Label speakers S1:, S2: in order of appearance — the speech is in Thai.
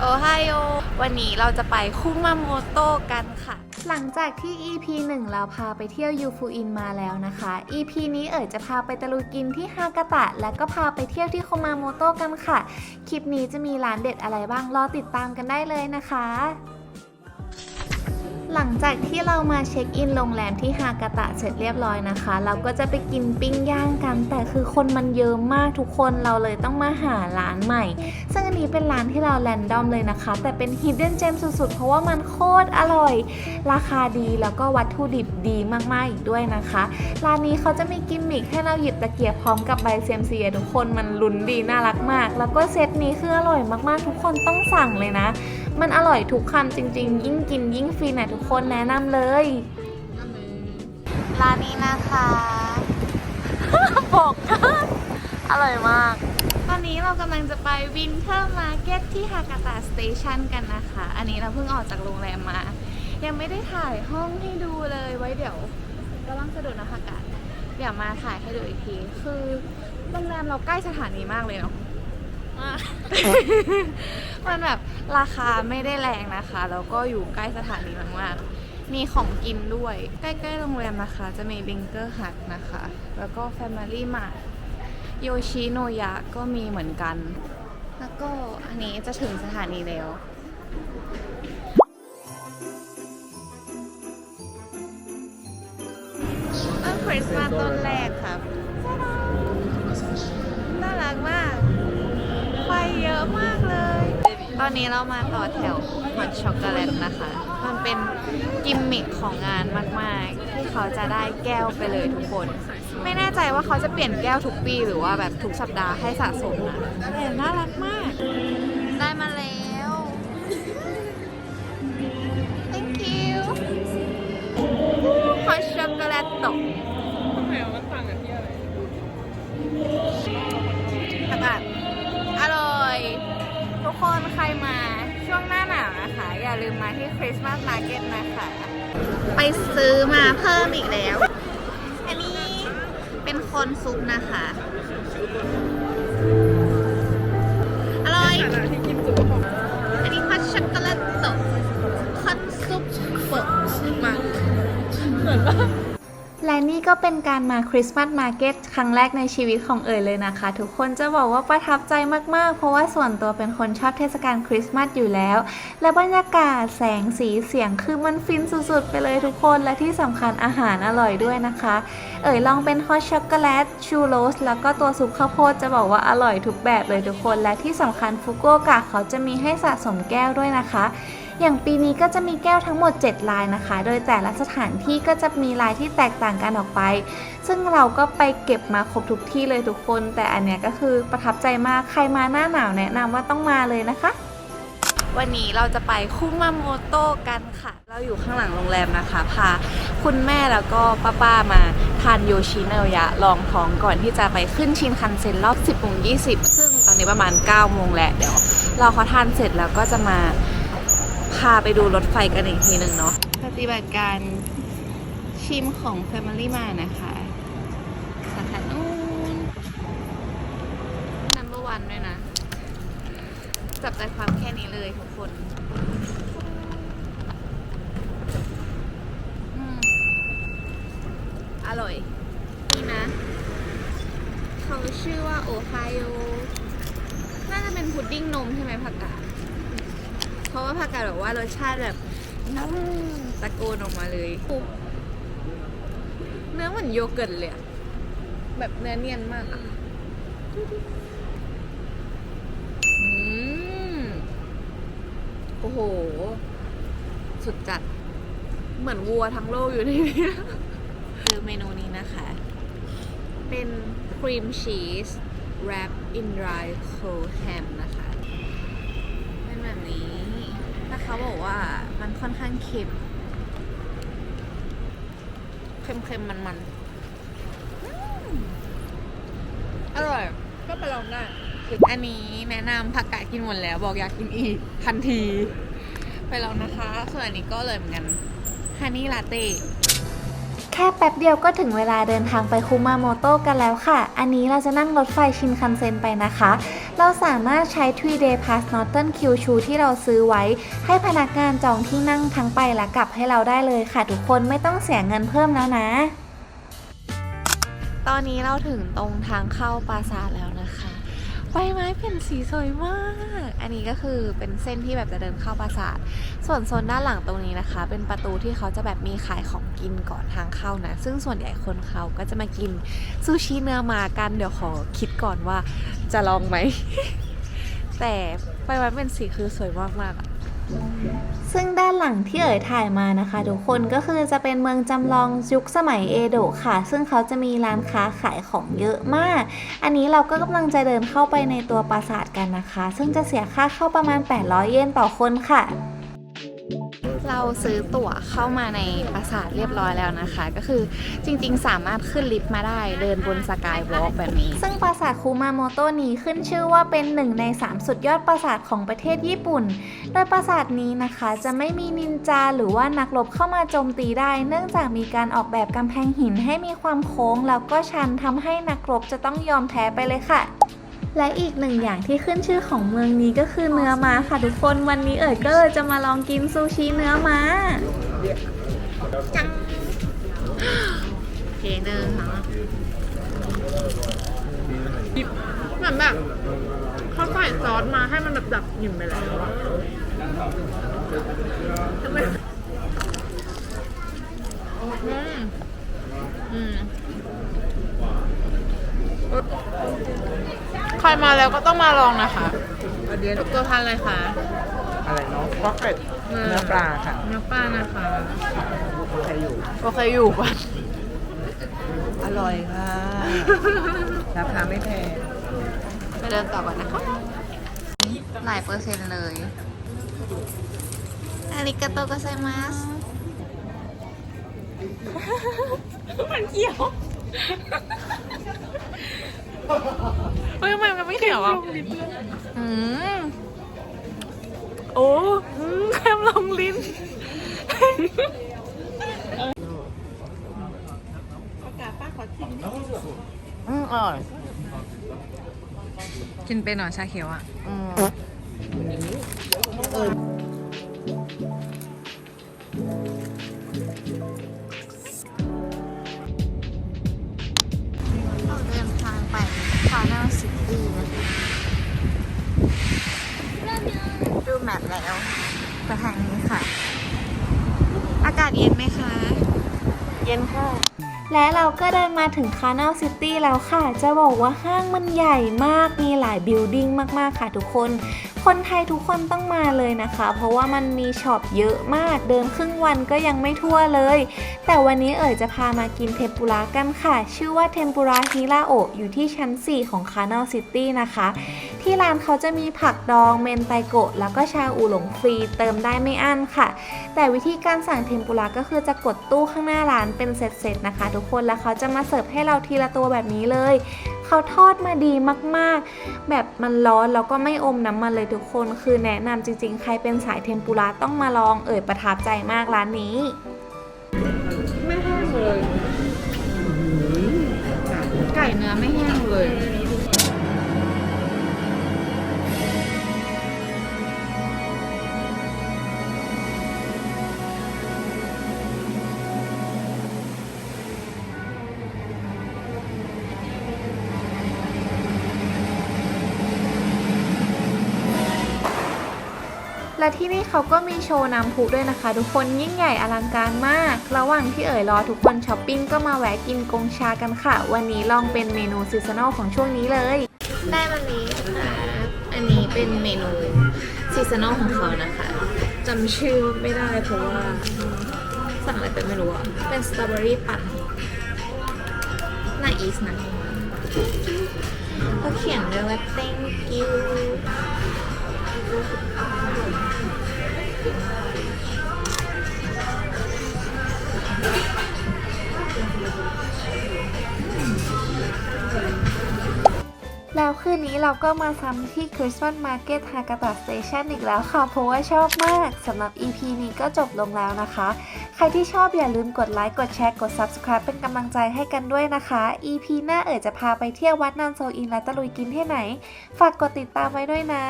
S1: โอไฮโอ วันนี้เราจะไปคุมาโมโตกันค่ะ หลังจากที่ EP 1 เราพาไปเที่ยวยูฟูอินมาแล้วนะคะ EP นี้เอ๋ยจะพาไปตะลุยกินที่ฮากาตะ และก็พาไปเที่ยวที่คุมาโมโตกันค่ะ คลิปนี้จะมีร้านเด็ดอะไรบ้าง รอติดตามกันได้เลยนะคะ หลังจากที่เรามาเช็คอินโรงแรมที่ฮากาตะเสร็จเรียบร้อยนะคะ เราก็จะไปกินปิ้งย่างกัน แต่คือคนมันเยอะมากทุกคนเราเลยต้องมาหาร้านใหม่ ซึ่งอันนี้เป็นร้านที่เราแรนดอมเลยนะคะ แต่เป็น Hidden Gem สุดๆ เพราะว่ามันโคตรอร่อย ราคาดีแล้วก็วัตถุดิบดีมากๆอีกด้วยนะคะ ร้านนี้เขาจะมีกิมมิคให้เราหยิบตะเกียบพร้อมกับใบเซียมซีอะทุกคนมันลุ้นดีน่ารักมาก แล้วก็เซตนี้คืออร่อยมากๆ ทุกคนต้องสั่งเลยนะ มันอร่อยทุกคำจริง ๆ ยิ่งกินยิ่งฟินอะทุกคนแนะนำเลย ร้านนี้นะคะ บอกอร่อยมาก ตอนนี้เรากำลังจะไปวินเทอร์มาร์เก็ตที่ฮากาตะสเตชันกันนะคะ อันนี้เราเพิ่งออกจากโรงแรมมา ยังไม่ได้ถ่ายห้องให้ดูเลยไว้เดี๋ยวระวังสะดุดนะฮากาศเดี๋ยวมาถ่ายให้ดูอีกที คือโรงแรมเราใกล้สถานีมากเลยเนาะ มันแบบราคาไม่ได้แรงนะคะ แล้วก็อยู่ใกล้สถานีมากๆมีของกินด้วย ใกล้ๆโรงแรมนะคะ จะมีบิงเกอร์ฮักนะคะ แล้วก็ Family Mart โยชิโนยะก็มีเหมือนกัน แล้วก็อันนี้จะถึงสถานีแล้วคริสต์มาสต้นแรกครับ ตอนนี้เรามาต่อแถวฮอตช็อกโกแลตนะคะ มันเป็นกิมมิคของงานมากๆ ที่เขาจะได้แก้วไปเลยทุกคน ไม่แน่ใจว่าเขาจะเปลี่ยนแก้วทุกปีหรือว่าแบบทุกสัปดาห์ให้สะสมนะแต่น่ารักมาก ได้มาแล้ว thank you ฮอตช็อกโกแลตตก
S2: ทำไมมันต่างกันที่อะไร
S1: ลืมมาที่คริสต์มาสมาร์เก็ตนะคะ ไปซื้อมาเพิ่มอีกแล้ว อันนี้เป็นคนซุปนะคะ อร่อย และนี่ก็เป็นการมาคริสต์มาสมาร์เก็ตครั้งแรกในชีวิตของเอ๋ยเลยนะคะ ทุกคนจะบอกว่าประทับใจมากๆ เพราะว่าส่วนตัวเป็นคนชอบเทศกาลคริสต์มาสอยู่แล้ว และบรรยากาศแสงสีเสียงคือมันฟินสุดๆ ไปเลยทุกคนและที่สำคัญอาหารอร่อยด้วยนะคะ เอ๋ยลองเป็นฮอตช็อกโกแลตชูโรสแล้วก็ตัวซุปข้าวโพดจะบอกว่าอร่อยทุกแบบเลยทุกคน และที่สำคัญฟุกุโอกะเขาจะมีให้สะสมแก้วด้วยนะคะ อย่างปีนี้ก็จะมีแก้วทั้งหมด 7 ลายนะคะ โดยแต่ละสถานที่ก็จะมีลายที่แตกต่างกันออกไป ซึ่งเราก็ไปเก็บมาครบทุกที่เลยทุกคน แต่อันเนี้ยก็คือประทับใจมาก ใครมาหน้าหนาวแนะนำว่าต้องมาเลยนะคะวันนี้เราจะไปคุมาโมโตะกันค่ะ เราอยู่ข้างหลังโรงแรมนะคะ พาคุณแม่แล้วก็ป้าๆมาทานโยชิเนยะลองท้องก่อนที่จะไปขึ้นชินคันเซ็นรอบ 10โมง20 ซึ่งตอนนี้ประมาณ 9 โมงแหละเดี๋ยว เราเขาทานเสร็จแล้วก็จะมา พาไปดูรถไฟกันอีกทีหนึ่งเนาะปฏิบัติการชิมของ Family มานะคะสาขานู้น number one ด้วยนะ จับใจความแค่นี้เลยทุกคนอร่อย นี่นะ เขาชื่อว่าโอไฮโอ น่าจะเป็นพุดดิ้งนมใช่ไหมผักกาด ราะว่าผักกาดบอกว่ารสชาติแบบน้ำตะโกนออกมาเลยปุ๊บเนื้อเหมือนโยเกิร์ตเลยอะแบบเนื้อเนียนมากอะอืมโอ้โห สุดจัด เหมือนวัวทั้งโลกอยู่ในนี้คือเมนูนี้นะคะ เป็นครีมชีส wrap in dry cold ham นะคะ เป็นแบบนี้แต่ เขาบอกว่ามันค่อนข้างเค็มเค็มๆมันๆอืมอร่อย
S2: ก็ไปลองได้
S1: อันนี้แนะนำผักกาดกินหมดแล้ว บอกอยากกินอีก ทันที ไปลองนะคะ ส่วนอันนี้ก็เลยเหมือนกันฮันนี่ลาเต้
S3: แค่แป๊บเดียวก็ถึงเวลาเดินทางไปคุมาโมโตะกันแล้วค่ะ อันนี้เราจะนั่งรถไฟชินคันเซ็นไปนะคะ เราสามารถใช้3 day pass Northern Kyushu ที่เราซื้อไว้ ให้พนักงานจองที่นั่งทั้งไปและกลับให้เราได้เลยค่ะ ทุกคนไม่ต้องเสียเงินเพิ่มแล้วนะ ตอนนี้เราถึงตรงทางเข้าปราสาทแล้วนะ ใบไม้เปลี่ยนสีสวยมาก อันนี้ก็คือเป็นเส้นที่แบบจะเดินเข้าปราสาท ส่วนโซนด้านหลังตรงนี้นะคะ เป็นประตูที่เขาจะแบบมีขายของกินก่อนทางเข้านะ ซึ่งส่วนใหญ่คนเขาก็จะมากินซูชิเนื้อมากัน เดี๋ยวขอคิดก่อนว่าจะลองไหม แต่ใบไม้เป็นสีคือสวยมากๆ ซึ่งด้านหลังที่เอ๋ยถ่ายมานะคะ ทุกคนก็คือจะเป็นเมืองจำลองยุคสมัยเอโดะค่ะ ซึ่งเขาจะมีร้านค้าขายของเยอะมาก อันนี้เราก็กำลังจะเดินเข้าไปในตัวปราสาทกันนะคะ ซึ่งจะเสียค่าเข้าประมาณ 800 เยนต่อคนค่ะ เราซื้อตั๋วเข้ามาในปราสาทเรียบร้อยแล้วนะคะ ก็คือจริงๆ สามารถขึ้นลิฟต์มาได้เดินบนสกายวอล์กแบบนี้ ซึ่งปราสาทคูมาโมโตนี้ขึ้นชื่อว่าเป็นหนึ่งใน 3 สุดยอดปราสาทของประเทศญี่ปุ่น โดยปราสาทนี้นะคะจะไม่มีนินจาหรือว่านักรบเข้ามาโจมตีได้ เนื่องจากมีการออกแบบกำแพงหินให้มีความโค้ง แล้วก็ชันทำให้นักรบจะต้องยอมแพ้ไปเลยค่ะ และอีกหนึ่งอย่างที่ขึ้นชื่อของเมืองนี้ก็คือเนื้อม้าค่ะทุกคนวันนี้เอ๋ยก็เลยจะมาลองกินซูชิเนื้อม้าจังเพเดินค่ะ
S1: เหมือนแบบเขาใส่ซอสมาให้มันแบบดับกลิ่นไปแล้วอะทำไมอืมอืมใค รมาแล้วก็ต้องมาลองนะคะเดี๋ยวตัวทานอะไรคะ
S4: อะไรเนาะฟอกเป็ด
S1: เออ
S4: เนื้อปลาค่ะ
S1: เนื้อปลานะคะ
S4: ใครอยู่
S1: โอเคอยู่ป่ะ
S4: อร่อยค่ะราคาไม่แพง
S3: ไปเดินต่อก่อนนะคะหลายเปอร์เซ็นต์เลยอาริกาโตโกไซมัส
S1: มันเขียว เฮ้ยทำไมมันไม่เขียวอะ
S3: อืม
S1: โอ้อืมแคมลงลิ้น
S4: อืมอร่อยกินเป็นหน่อยชาเขียวอะ
S3: อืมาศเย็นไหมคะ
S4: เย็นค่ะ
S3: และเราก็เดินมาถึงคา n นลซิตี้แล้วค่ะ จะบอกว่าห้างมันใหญ่มาก มีหลายบิลดิ้งมาก ๆ ค่ะทุกคน คนไทยทุกคนต้องมาเลยนะคะ เพราะว่ามันมีช็อปเยอะมากเดินครึ่งวันก็ยังไม่ทั่วเลย แต่วันนี้เอ๋ยจะพามากินเทมปุระกันค่ะ ชื่อว่าเทมปุระฮิราโอะอยู่ที่ชั้น 4 ของคา n น l ซิตี้นะคะ ที่ร้านเขาจะมีผักดองเมนไตโกะแล้วก็ชาอูหลงฟรีเติมได้ไม่อั้นค่ะ แต่วิธีการสั่งเทมปุระก็คือจะกดตู้ข้างหน้าร้านเป็นเซตๆนะคะ ทุกคนแล้วเขาจะมาเสิร์ฟให้เราทีละตัวแบบนี้เลย เขาทอดมาดีมากๆ แบบมันร้อนแล้วก็ไม่อมน้ำมันเลยทุกคน คือแนะนำจริงๆ ใครเป็นสายเทมปุระต้องมาลองเอ่ยประทับใจมากร้านนี้
S1: ไม่แห้งเลย ไก่เนื้อไม่แห้งเลย
S3: และที่นี่เขาก็มีโชว์น้ำพุด้วยนะคะ ทุกคนยิ่งใหญ่อลังการมาก ระหว่างที่เอ่ยรอทุกคนช้อปปิ้งก็มาแวะกินกงชากันค่ะ วันนี้ลองเป็นเมนูซีซันอลของช่วงนี้เลย ได้วันนี้ค่ะอันนี้เป็นเมนูซีซันอลของเขานะคะจำชื่อไม่ได้เพราะว่าสั่งอะไรไปไม่รู้อะเป็นสตรอเบอรี่ปั่นน่าอีสนะเขาเขียนด้วยว่า thank you แล้วคืนนี้เราก็มาซ้ำที่ Christmas Market Hakata Station อีกแล้วค่ะ เพราะว่าชอบมากสำหรับ EP นี้ก็จบลงแล้วนะคะ ใครที่ชอบอย่าลืมกดไลค์ กดแชร์ กด Subscribe เป็นกำลังใจให้กันด้วยนะคะ EP หน้าเอ๋ยจะพาไปเที่ยววัดนานโซอินและตะลุยกินที่ไหน ฝากกดติดตามไว้ด้วยนะ